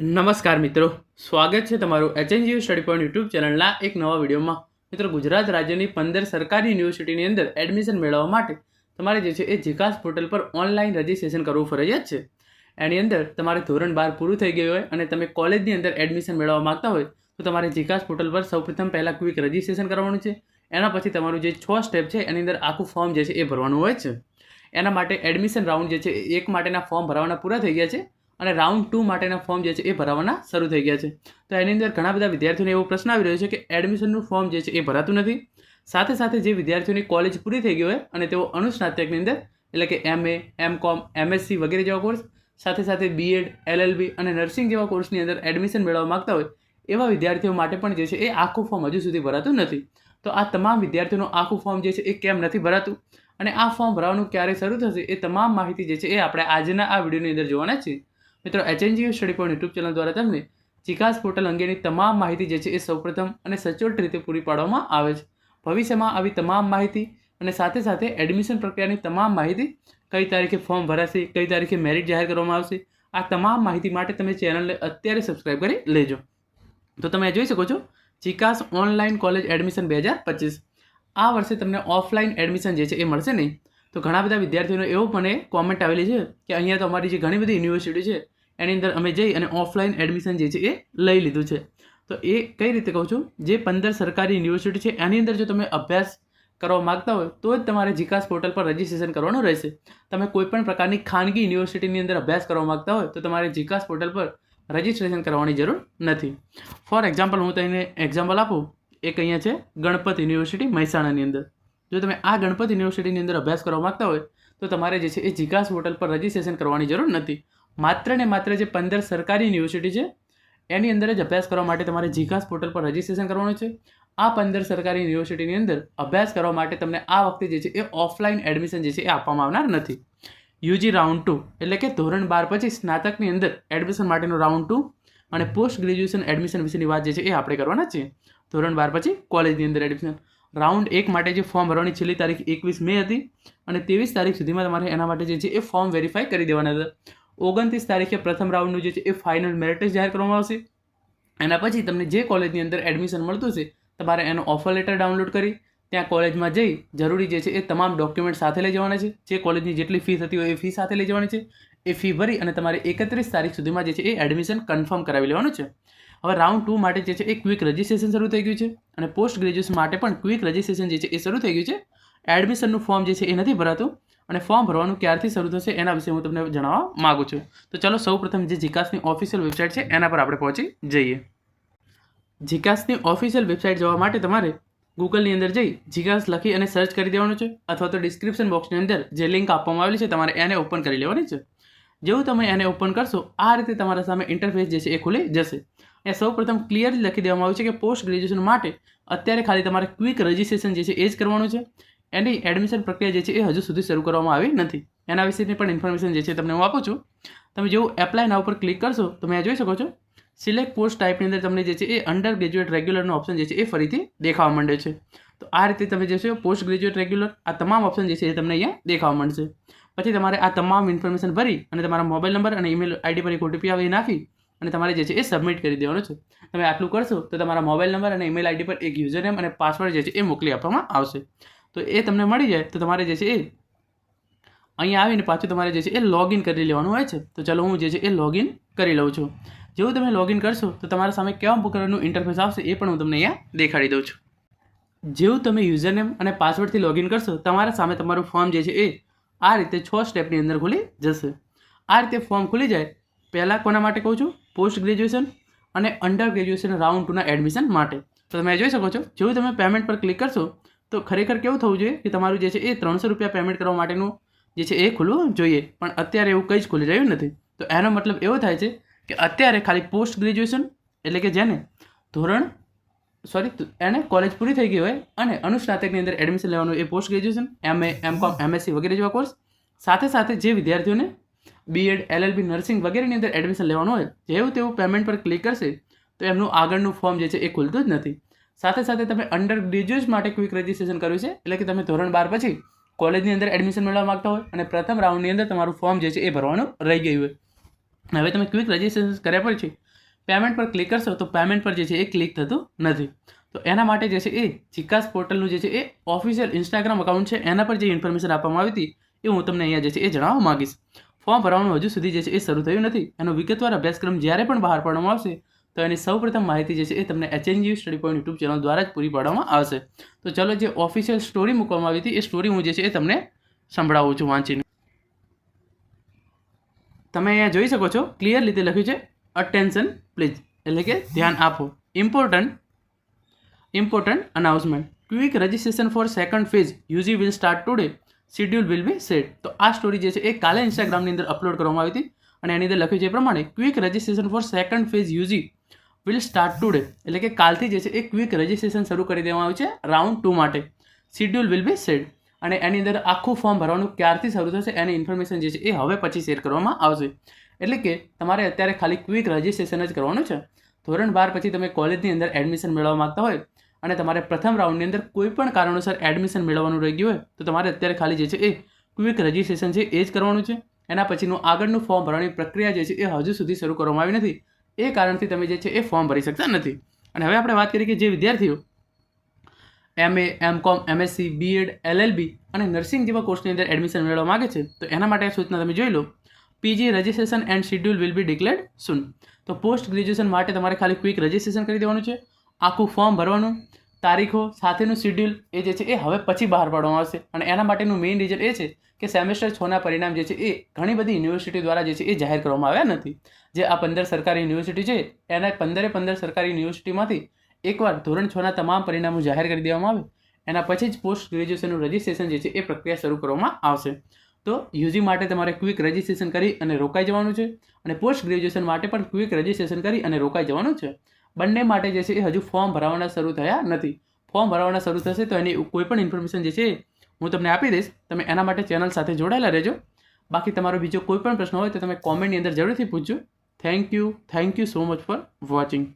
નમસ્કાર મિત્રો. સ્વાગત છે તમારું એચએનજીયુ સ્ટડી પોઈન્ટ યુટ્યુબ ચેનલના એક નવા વિડીયોમાં. મિત્રો, ગુજરાત રાજ્યની પંદર સરકારી યુનિવર્સિટીની અંદર એડમિશન મેળવવા માટે તમારે જે છે એ જીકાસ પોર્ટલ પર ઓનલાઈન રજિસ્ટ્રેશન કરવું ફરજિયાત છે. એની અંદર તમારે ધોરણ બાર પૂરું થઈ ગયું હોય અને તમે કોલેજની અંદર એડમિશન મેળવવા માગતા હોય, તો તમારે જીકાસ પોર્ટલ પર સૌપ્રથમ પહેલાં ક્વિક રજિસ્ટ્રેશન કરવાનું છે. એના પછી તમારું જે છ સ્ટેપ છે, એની અંદર આખું ફોર્મ જે છે એ ભરવાનું હોય છે. એના માટે એડમિશન રાઉન્ડ જે છે એક માટેના ફોર્મ ભરવાના પૂરા થઈ ગયા છે. અને રાઉન્ડ ટુ માટેના ફોર્મ જે છે એ ભરાવાના શરૂ થઈ ગયા છે. તો એની અંદર ઘણા બધા વિદ્યાર્થીઓને એવો પ્રશ્ન આવી રહ્યો છે કે એડમિશનનું ફોર્મ જે છે એ ભરાતું નથી. સાથે સાથે જે વિદ્યાર્થીઓની કોલેજ પૂરી થઈ ગઈ હોય અને તેઓ અનુસ્નાતકની અંદર, એટલે કે એમએ એમ કોમ એમએસસી વગેરે જેવા કોર્સ સાથે સાથે બીએડ એલએલબી અને નર્સિંગ જેવા કોર્સની અંદર એડમિશન મેળવવા માગતા હોય, એવા વિદ્યાર્થીઓ માટે પણ જે છે એ આખું ફોર્મ હજુ સુધી ભરાતું નથી. તો આ તમામ વિદ્યાર્થીઓનું આખું ફોર્મ જે છે એ કેમ નથી ભરાતું? અને આ ફોર્મ ભરાવાનું ક્યારે શરૂ થશે એ તમામ માહિતી જે છે એ આપણે આજના આ વિડીયોની અંદર જોવાના છીએ. મિત્રો HNGU study point YouTube channel દ્વારા તમને ચિકાસ પોર્ટલ અંગેની તમામ માહિતી જે છે એ સૌપ્રથમ અને સચોટ રીતે પૂરી પાડવામાં આવે છે. ભવિષ્યમાં આવી તમામ માહિતી અને સાથે સાથે એડમિશન પ્રક્રિયાની તમામ માહિતી કઈ તારીખે ફોર્મ ભરાશે, કઈ તારીખે મેરિટ જાહેર કરવામાં આવશે, આ તમામ માહિતી માટે તમે ચેનલને અત્યારે સબસ્ક્રાઇબ કરી લેજો. તો તમે જોઈ શકો છો ચિકાસ ઓનલાઈન કોલેજ એડમિશન બે હજાર પચીસ. આ વર્ષે તમને ઓફલાઈન એડમિશન જે છે એ મળશે નહીં. તો ઘણા બધા વિદ્યાર્થીઓનો એવો મને કોમેન્ટ આવેલી છે કે અહીંયા તો અમારી જે ઘણી બધી યુનિવર્સિટી છે, એની અંદર અમે જઈ અને ઓફલાઈન એડમિશન જે છે એ લઈ લીધું છે. તો એ કઈ રીતે કહું છું? જે પંદર સરકારી યુનિવર્સિટી છે, એની અંદર જો તમે અભ્યાસ કરવા માગતા હોય, તો જ તમારે જીકાસ પોર્ટલ પર રજિસ્ટ્રેશન કરવાનું રહેશે. તમે કોઈપણ પ્રકારની ખાનગી યુનિવર્સિટીની અંદર અભ્યાસ કરવા માગતા હોય, તો તમારે જીકાસ પોર્ટલ પર રજિસ્ટ્રેશન કરવાની જરૂર નથી. ફોર એક્ઝામ્પલ હું તમને એક્ઝામ્પલ આપું. એક અહીંયા છે ગણપત યુનિવર્સિટી મહેસાણાની અંદર. જો તમે આ ગણપત યુનિવર્સિટીની અંદર અભ્યાસ કરવા માગતા હોય, તો તમારે જે છે એ જીકાસ પોર્ટલ પર રજિસ્ટ્રેશન કરવાની જરૂર નથી. માત્ર ને માત્ર જે પંદર સરકારી યુનિવર્સિટી છે, એની અંદર જ અભ્યાસ કરવા માટે તમારે જીકાસ પોર્ટલ પર રજિસ્ટ્રેશન કરવાનું છે. આ પંદર સરકારી યુનિવર્સિટીની અંદર અભ્યાસ કરવા માટે તમને આ વખતે જે છે એ ઓફલાઈન એડમિશન જે છે એ આપવામાં આવનાર નથી. યુજી રાઉન્ડ ટુ એટલે કે ધોરણ બાર પછી સ્નાતકની અંદર એડમિશન માટેનું રાઉન્ડ ટુ અને પોસ્ટ ગ્રેજ્યુએશન એડમિશન વિશેની વાત જે છે એ આપણે કરવાના છીએ. ધોરણ બાર પછી કોલેજની અંદર એડમિશન રાઉન્ડ એક માટે જે ફોર્મ ભરવાની છેલ્લી તારીખ એકવીસ મે હતી અને ત્રેવીસ તારીખ સુધીમાં તમારે એના માટે જે છે એ ફોર્મ વેરીફાઈ કરી દેવાના હતા. ઓગણત્રીસ તારીખે પ્રથમ રાઉન્ડનું જે છે એ ફાઇનલ મેરિટ જાહેર કરવામાં આવશે. એના પછી તમને જે કોલેજની અંદર એડમિશન મળતું છે તમારે એનો ઓફર લેટર ડાઉનલોડ કરી, ત્યાં કોલેજમાં જઈ જરૂરી જે છે એ તમામ ડોક્યુમેન્ટ સાથે લઈ જવાના છે. જે કોલેજની જેટલી ફી થતી હોય એ ફી સાથે લઈ જવાની છે. એ ફી ભરી અને તમારે એકત્રીસ તારીખ સુધીમાં જે છે એ એડમિશન કન્ફર્મ કરાવી લેવાનું છે. હવે રાઉન્ડ ટુ માટે જે છે એ ક્વિક રજિસ્ટ્રેશન શરૂ થઈ ગયું છે અને પોસ્ટ ગ્રેજ્યુએશન માટે પણ ક્વિક રજિસ્ટ્રેશન જે છે એ શરૂ થઈ ગયું છે. એડમિશનનું ફોર્મ જે છે એ નથી ભરાતું અને ફોર્મ ભરવાનું ક્યારથી શરૂ થશે એના વિશે હું તમને જણાવવા માગું છું. તો ચાલો સૌપ્રથમ જે જીકાસની ઓફિશિયલ વેબસાઇટ છે એના પર આપણે પહોંચી જઈએ. જીકાસની ઓફિશિયલ વેબસાઇટ જવા માટે તમારે ગૂગલની અંદર જઈ જીકાસ લખી અને સર્ચ કરી દેવાનું છે અથવા તો ડિસ્ક્રિપ્શન બોક્સની અંદર જે લિંક આપવામાં આવેલી છે તમારે એને ઓપન કરી લેવાની છે. જેવું તમે એને ઓપન કરશો, આ રીતે તમારા સામે ઇન્ટરફેસ જે છે એ ખુલી જશે. એ સૌ પ્રથમ ક્લિયરલી લખી દેવામાં આવ્યું છે કે પોસ્ટ ગ્રેજ્યુએશન માટે અત્યારે ખાલી તમારે ક્વિક રજિસ્ટ્રેશન જે છે એ જ કરવાનું છે. એની એડમિશન પ્રક્રિયા જે છે એ હજુ સુધી શરૂ કરવામાં આવી નથી. એના વિશેની પણ ઇન્ફોર્મેશન જે છે તમને હું આપું છું. તમે જેવું એપ્લાય ના ઉપર ક્લિક કરશો, તમે જોઈ શકો છો. સિલેક્ટ પોસ્ટ ટાઈપની અંદર તમને જે છે એ અંડર ગ્રેજ્યુએટ રેગ્યુલરનો ઓપ્શન જે છે એ ફરીથી દેખાવા માંડે છે. તો આ રીતે તમે જે છે પોસ્ટ ગ્રેજ્યુએટ રેગ્યુલર આ તમામ ઓપ્શન જે છે એ તમને અહીંયા દેખાવા માંડશે. પછી તમારે આ તમામ ઇન્ફોર્મેશન ભરી અને તમારા મોબાઈલ નંબર અને ઈમેલ આઈડી પર એક ઓટીપી આવે નાખી અને તમારે જે છે એ સબમિટ કરી દેવાનું છે. તમે આટલું કરશો તો તમારા મોબાઈલ નંબર અને ઈમેલ આઈડી પર એક યુઝરનેમ અને પાસવર્ડ જે છે એ મોકલી આપવામાં આવશે. તો એ તમને મળી જાય તો તમારે જે છે એ અહીંયા આવીને પાછું તમારે જે છે એ લોગિન કરી લેવાનું હોય છે. તો ચલો હું જે છે એ લોગિન કરી લઉં છું. જેવું તમે લોગિન કરશો તો તમારા સામે કેવા પ્રકારનું ઇન્ટરફેસ આવશે એ પણ હું તમને અહીંયા દેખાડી દઉં છું. જેવું તમે યુઝરનેમ અને પાસવર્ડથી લોગિન કરશો, તમારા સામે તમારું ફોર્મ જે છે એ આ રીતે છ સ્ટેપની અંદર ખુલી જશે. આ રીતે ફોર્મ ખુલી જાય, પહેલાં કોના માટે કહું છું? પોસ્ટ ગ્રેજ્યુએશન અને અંડર ગ્રેજ્યુએશન રાઉન્ડ ટુના એડમિશન માટે. તો તમે જોઈ શકો છો, જેવું તમે પેમેન્ટ પર ક્લિક કરશો, તો ખરેખર કેવું થવું જોઈએ કે તમારું જે છે એ ત્રણસો રૂપિયા પેમેન્ટ કરવા માટેનું જે છે એ ખુલવું જોઈએ. પણ અત્યારે એવું કંઈ જ ખુલી રહ્યું નથી. તો એનો મતલબ એવો થાય છે કે અત્યારે ખાલી પોસ્ટ ગ્રેજ્યુએશન એટલે કે જેને ધોરણ સોરી એને કોલેજ પૂરી થઈ ગઈ હોય અને અનુસ્નાતકની અંદર એડમિશન લેવાનું એ પોસ્ટ ગ્રેજ્યુએશન એમ એ એમ કોમ એમએસસી વગેરે જેવા કોર્સ સાથે સાથે જે વિદ્યાર્થીઓને બીએડ એલએલબી નર્સિંગ વગેરેની અંદર એડમિશન લેવાનું હોય, જેવું તેવું પેમેન્ટ પર ક્લિક કરશે, તો એમનું આગળનું ફોર્મ જે છે એ ખુલતું જ નથી. સાથે સાથે તમે અંડર ગ્રેજ્યુએટ માટે ક્વિક રજિસ્ટ્રેશન કર્યું છે, એટલે કે તમે ધોરણ બાર પછી કોલેજની અંદર એડમિશન મેળવવા માગતા હોય અને પ્રથમ રાઉન્ડની અંદર તમારું ફોર્મ જે છે એ ભરવાનું રહી ગયું હોય. હવે તમે ક્વિક રજિસ્ટ્રેશન કર્યા પછી પેમેન્ટ પર ક્લિક કરશો તો પેમેન્ટ પર જે છે એ ક્લિક થતું નથી. તો એના માટે જે છે એ ચિકાસ પોર્ટલનું જે છે એ ઓફિશિયલ ઇન્સ્ટાગ્રામ અકાઉન્ટ છે. એના પર જે ઇન્ફોર્મેશન આપવામાં આવી હતી, એ હું તમને અહીંયા જે છે એ જણાવવા માગીશ. ફોર્મ ભરવાનું હજુ સુધી જે છે એ શરૂ થયું નથી. એનો વિગતવાર અભ્યાસક્રમ જ્યારે પણ બહાર પાડવામાં આવશે, તો એની સૌપ્રથમ માહિતી જે છે એ તમને HNG study point YouTube channel દ્વારા જ પૂરી પાડવામાં આવશે. તો ચલો જે ઓફિશિયલ સ્ટોરી મૂકવામાં આવી હતી, એ સ્ટોરી હું જે છે એ તમને સંભળાવું છું વાંચીને. તમે અહીંયા જોઈ શકો છો ક્લિયર રીતે લખ્યું છે અટેન્શન પ્લીઝ એટલે કે ધ્યાન આપો. Important important announcement quick registration for second phase UG will start today schedule will be set તો આ સ્ટોરી જે છે, એ કાલે ઇન્સ્ટાગ્રામની અંદર અપલોડ કરવામાં આવી હતી. અને એની અંદર લખ્યું છે એ પ્રમાણે quick registration for second phase UG will start today એટલે કે કાલથી જે છે, એ ક્વિક રજિસ્ટ્રેશન શરૂ કરી દેવામાં આવ્યું છે રાઉન્ડ ટુ માટે. શિડ્યુલ વિલ બી સેટ અને એની અંદર આખું ફોર્મ ભરવાનું ક્યારથી શરૂ થશે એની ઇન્ફોર્મેશન જે છે, એ હવે પછી શેર કરવામાં આવશે. એટલે કે તમારે અત્યારે ખાલી ક્વિક રજિસ્ટ્રેશન જ કરવાનું છે. ધોરણ બાર પછી તમે કોલેજની અંદર એડમિશન મેળવવા માગતા હોય અને તમારે પ્રથમ રાઉન્ડની અંદર કોઈ પણ કારણોસર એડમિશન મેળવવાનું રહી ગયું હોય, તો તમારે અત્યારે ખાલી જે છે એ ક્વિક રજિસ્ટ્રેશન છે એ જ કરવાનું છે. એના પછીનું આગળનું ફોર્મ ભરવાની પ્રક્રિયા જે છે એ હજુ સુધી શરૂ કરવામાં આવી નથી. એ કારણથી તમે જે છે એ ફોર્મ ભરી શકતા નથી. અને હવે આપણે વાત કરીએ કે જે વિદ્યાર્થીઓ MA M Com MSc BEd LLB અને નર્સિંગ જેવા કોર્સની અંદર એડમિશન મેળવવા માગે છે, તો એના માટે સૂચના તમે જોઈ લો. PG registration and schedule will be declared soon તો પોસ્ટ ગ્રેજ્યુએશન માટે તમારે ખાલી ક્વિક રજિસ્ટ્રેશન કરી દેવાનું છે. આખું ફોર્મ ભરવાનું. તારીખો, સાથેનું શિડ્યુલ એ જે છે એ હવે પછી બહાર પાડવામાં આવશે. અને એના માટેનું મેઇન રીઝન એ છે કે સેમેસ્ટર છના પરિણામ જે છે એ ઘણી બધી યુનિવર્સિટી દ્વારા જે છે એ જાહેર કરવામાં આવ્યા નથી. જે આ પંદર સરકારી યુનિવર્સિટી છે, એના પંદરે પંદર સરકારી યુનિવર્સિટીમાંથી એકવાર ધોરણ છના તમામ પરિણામો જાહેર કરી દેવામાં આવે. એના પછી જ પોસ્ટ ગ્રેજ્યુએશનનું રજિસ્ટ્રેશન જે છે એ પ્રક્રિયા શરૂ કરવામાં આવશે. તો યુજી માટે તમારે ક્વિક રજિસ્ટ્રેશન કરી અને રોકાઈ જવાનું છે અને પોસ્ટ ગ્રેજ્યુએશન માટે પણ ક્વિક રજિસ્ટ્રેશન કરી અને રોકાઈ જવાનું છે. બંને માટે જે છે એ હજુ ફોર્મ ભરાવાના શરૂ થયા નથી. ફોર્મ ભરાવાના શરૂ થશે તો એની કોઈ પણ ઇન્ફોર્મેશન જે છે હું તમને આપી દઈશ. તમે એના માટે ચેનલ સાથે જોડાયેલા રહેજો. બાકી તમારો બીજો કોઈ પણ પ્રશ્ન હોય તો તમે કોમેન્ટની અંદર જરૂરથી પૂછજો. Thank you thank you so much for watching